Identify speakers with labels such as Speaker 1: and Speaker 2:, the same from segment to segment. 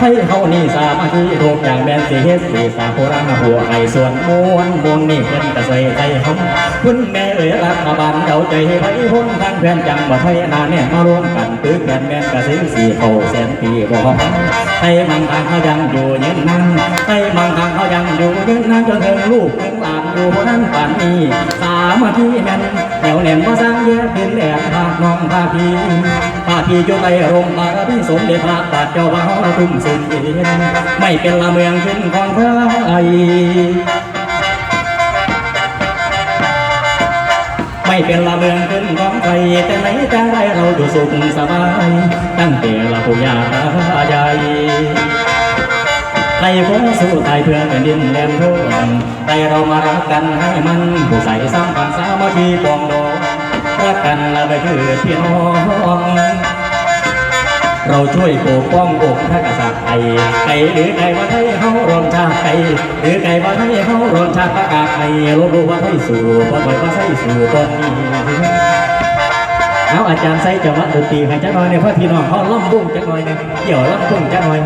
Speaker 1: ให้เขานี่สามาที่ทุกอย่างแบนสิเฮ็ดสีสาโคราหัวให้ส่วนมวลมวลนี่เพิ่นกระใส่ใจเขาคุณแม่เอ๋ยรัฐบาลเดาใจให้ไว้พ้นทางแฟนจังบ่ไทยนาเนี่ยมาร่วมกันตึกแบนแบนกระสิงสีเขาแสนปีบ่ให้มังทางเขายังอยู่ยืนนั่งให้มังทางเขายังอยู่ยืนนั่งจนถึงลูกถึง หลานอยู่นั้นป่านนี้สามาที่แม่นเหนียวแน่นบ่สร้างแย่เป็นแอบพาน้องพาพี่พาพีจุไตรงบารมีสมเด็จพระบาทเจ้าบ่าวทุ่มสุนเอ็นไม่เป็นละเมืองขึ้นของไทยไม่เป็นละเมืองขึ้นของใครแต่ไหนแต่ไรเราอยู่สุขสบาย ตั้งแต่ละผู้ยาตายาย ใครพ้สู้ตายเพื่อแผ่นดินแหลมทุ่งใจเรามารักกันให้มันผู้ใส่สามพันสามัคคีปองดองรักกันละไปคือพี่น้องเราช่วยปกป้องอกพระกษัตริย์ไทยไก่หรือไก่ว่าไทยเฮารวมชาติไทยหรือไก่ว่าไทยเฮารวมชาติประกาศไทยลบรู้ว่าไทยสู่ว่าถอยว่าไทยสู่ตอนนี้เอาอาจารย์ใส่จังหวะดนตรีให้จักหน่อยเนี่ยเพื่อพี่น้องเขาล่ำบุ้งจักหน่อยเนี่ยเกี่ยวล่ำบุ้งจักหน่อย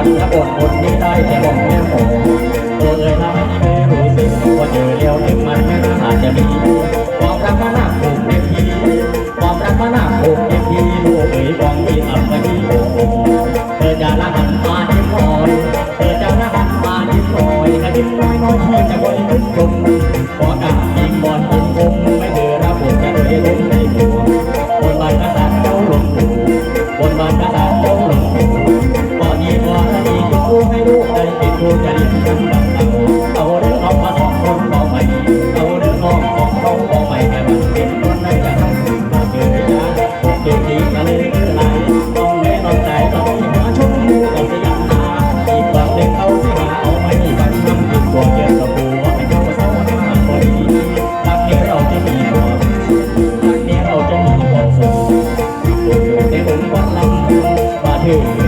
Speaker 1: วันละบนบนนี้ได้แต่มองแม่มองตัวเอ่ยทำให้แม่รู้สึกว่าเจอเลี้ยวถึงมันไม่น่าจะมีความรักมันน่าผูกในทีความรักมันน่าโกงที่พี่ลูกเอ๋ยกองมีอับไปที่โอ้โหเธอจะละหันมาที่คอยเธอจะละหันมาที่คอยกระดิ่งน้อยน้อยที่จะบริขึ้นกำ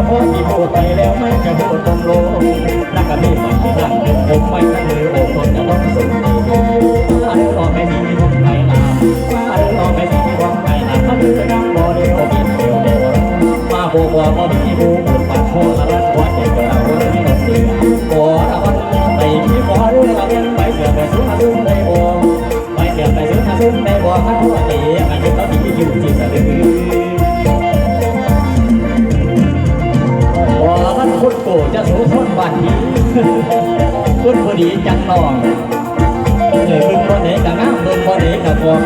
Speaker 1: กจริงพี่ไปถึงน้องแก้วรักจริงพี่ไปถึงน้องแก้วเพราะที่พูดไปแล้วไม่จะพูดตรงโลงนักกะพี่มันที่นั่งผมไว้ทั้งมือโอ้คนจะต้องสุดีมาเดินออกไปดีผมไปลามาเดินออกไปดีผมไปลาถ้าเดินนั่งบ่เดียวกินเดียวเดียวมาโบกว่าบ่มีบูบุ ดีจังน้องเออเบิ่งบ่ไหนกะงามเบิ่งบ่ไหนกะฟอง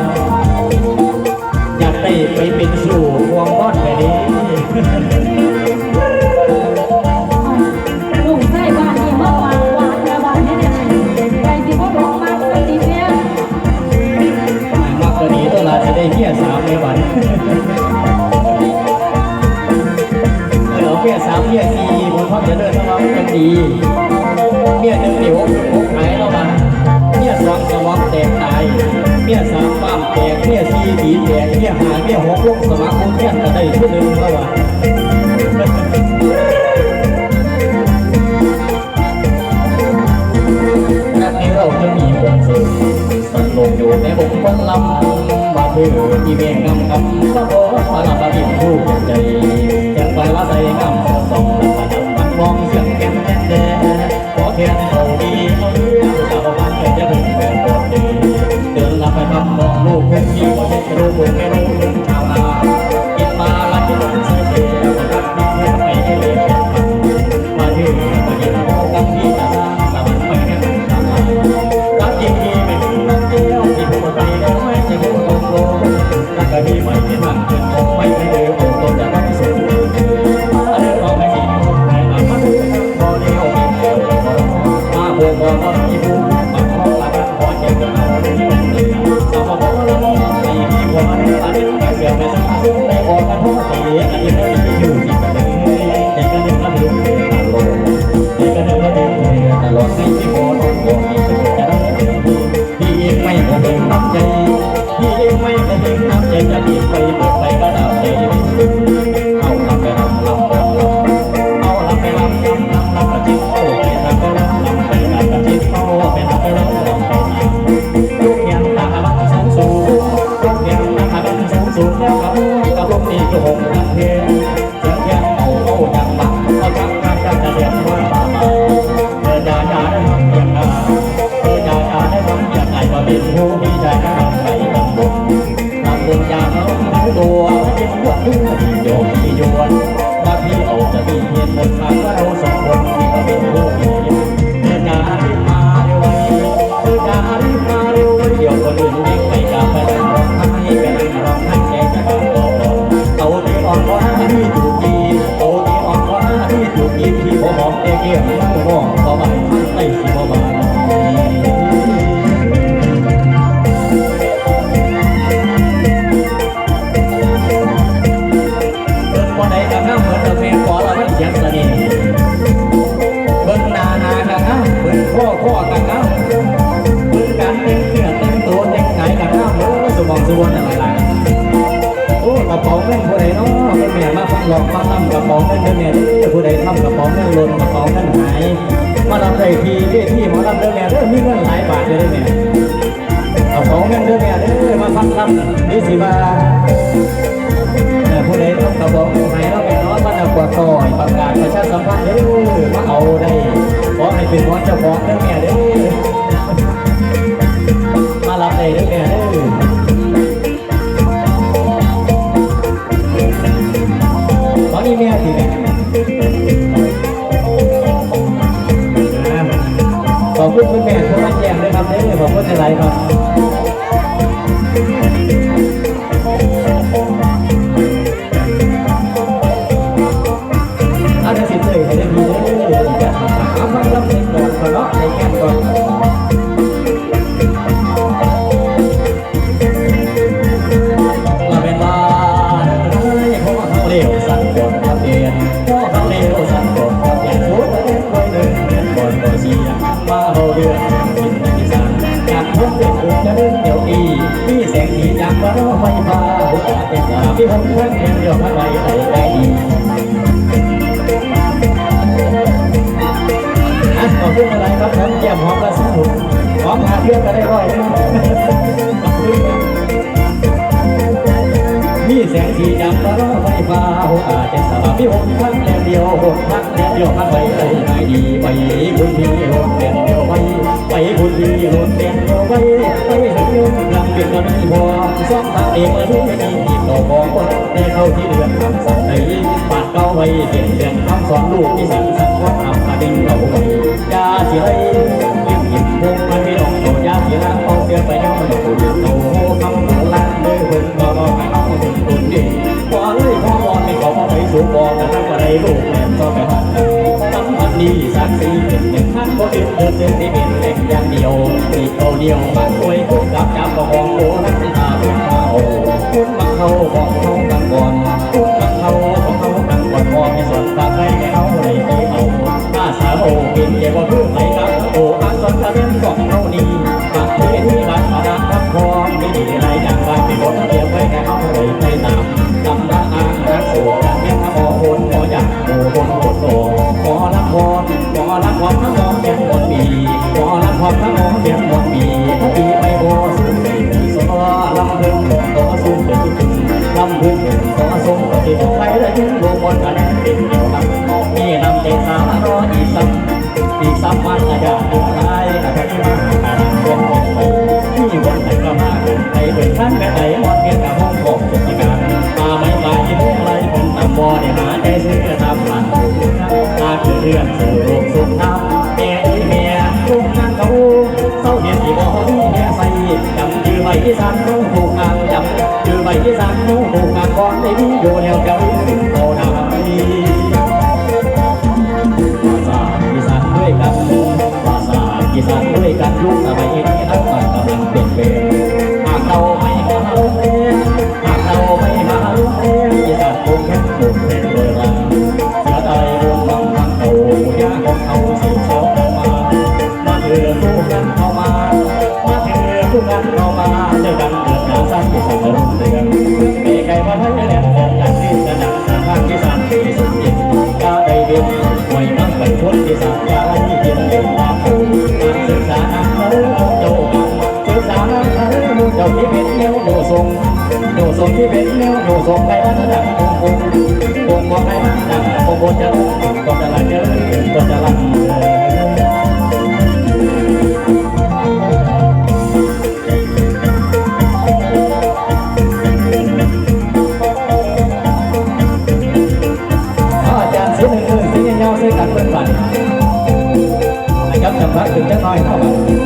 Speaker 1: อยากได้ไปเป็นสู่พวงบ้อนไปนี้ ดีแตกเมียหาเมียหกลงสมาคมเมียก็ได้ชื่อหนึ่งแล้วว่ะนักนี้เราจะมีวงสูงสันลงอยู่ในวงคนลำมาถือที่เวียงำกำสะโพกมาลับมาบินผู้ใจแจ้งไปว่าใส่งำสองมาดับมันมองเสียงแก่นแน่แน่ขอเทียนเขาดีเอา บ่เว่าเป็นผู้มีใจทำไปทำบุญทำบุญอย่างเราตัวเป็นหัวเรือที่โยมที่ยวนว่าพี่เอาจะมีเหตุผลทางว่าเราสองคนที่เป็นผู้มีเดินอย่ารีบมาเร็วไว้เดินอย่ารีบมาเร็วไวเดี๋ยวคนอื่นเด็กไปกับไปร้องไห้ไปนั่งร้องไห้แกจะกลับต่อเอาที่อ่อนกว่าที่ถูกยีเอาที่อ่อนกว่าที่ถูกยีที่ผมบอกเกี่ยว เป๋าเงินผู้ใดเนาะเป็นแม่มาฟังหลอกฟังนำกระเป๋าเงินเด้อแม่เด้อผู้ใดทำกระเป๋าเงินหล่นกระเป๋าเงินหาย มารับได้ทีเวทีหมอลำเด้อแม่เด้อมีเงินหลายบาทเด้อแม่กระเป๋าเงินเด้อแม่เด้อมาฟังคำนี่สิว่าแต่ผู้ใดต้องกระบอกไห้เราเป็นน้อยมันเอากว่าต่อยประกาศประชาสัมพันธ์เด้อมาเอาได้ขอให้เป็นวันเจ้าของเด้อแม่เด้อมารับได้เด้อแม่เด้อ ต ที่ผมเพื่อนเดียวมไหลไหลไหขอบคุณอะไรครับน้ำแก้มหอมกระสนุกหอมหาเพื่อนก็ได้ร้อยนึ มีแสงสีดำมาร้องไฟฟ้าอาจจะสบายพี่นครั้งแลเดียวหนครั้งแลเดียวพันไปเลยนายดีไปคุณพี่หนแลเดียวไปไปคุณพี่หนแลเดียวไปไปสักเดือนลำเปลี่ยนก็ไม่พอซ้อมทางเองมาด้วยกันอีกเราบอกว่าได้เข้าที่เดือนคำสั่งไหนปาดเก้าไว้เปลี่ยนเดือนคำสองลูกที่สั่งสั่งว่าทำมาไป็นเราไว้ยาเสียยิ้มยิ่มพงมันไม่ลงโตยาเสียเอาเสียไปย้อมหนุ่มโต ที่สักสีเป็นหนึ่งข้างก็เป็นเดินหนึ่งที่เป็นเล็กอย่งเดียวตีโตเดียวมางคุยกับจับประคองโอ้นักตาเป็นข้าวคุณมาเข้าบอกเข้าบังก่อน ทำไมัยนี้อันก่อนกำลังเปลี่ยนแปลง สมที่เป็นเลี้ยวอยู่สมไปวันนั้นคงคงคงไปวันนั้นคงคงจะคงจะละเจอคงจะละเสียงเงาเสียงกันเป็นฝันนะครับสำหรับถึงจะน้อยเท่าไหร่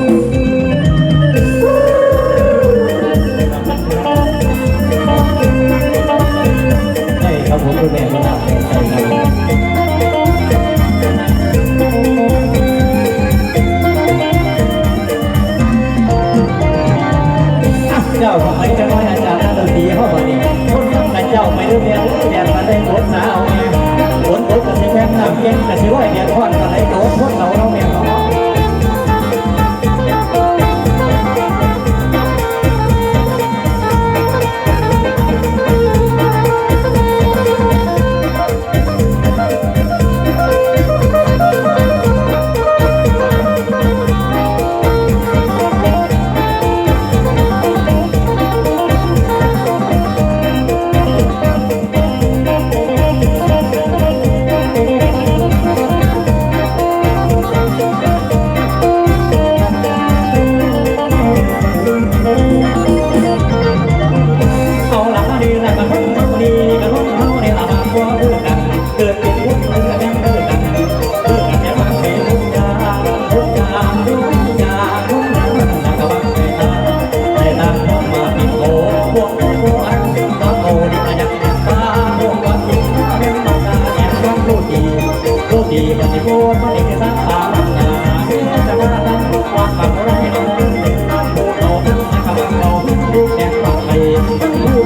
Speaker 1: ผู้ดีมันจะพูดมันเอกสารตามงานเพื่อจะมาทำความฝันไรให้เราเป็นเด็กน้องผู้โตผู้นักข่าวเราลูกแดงฝั่งไทยผู้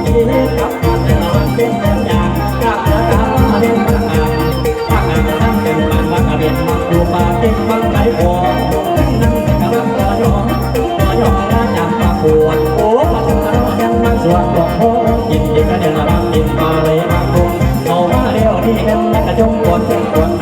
Speaker 1: ดีเล่นกับความเป็นนอนเป็นแบอย่างกลับมาการาเป็นมากมากมากมากเป็นมันมากเรีนมากดูมาเป็นมาก เต็นกระจุงปวดปวด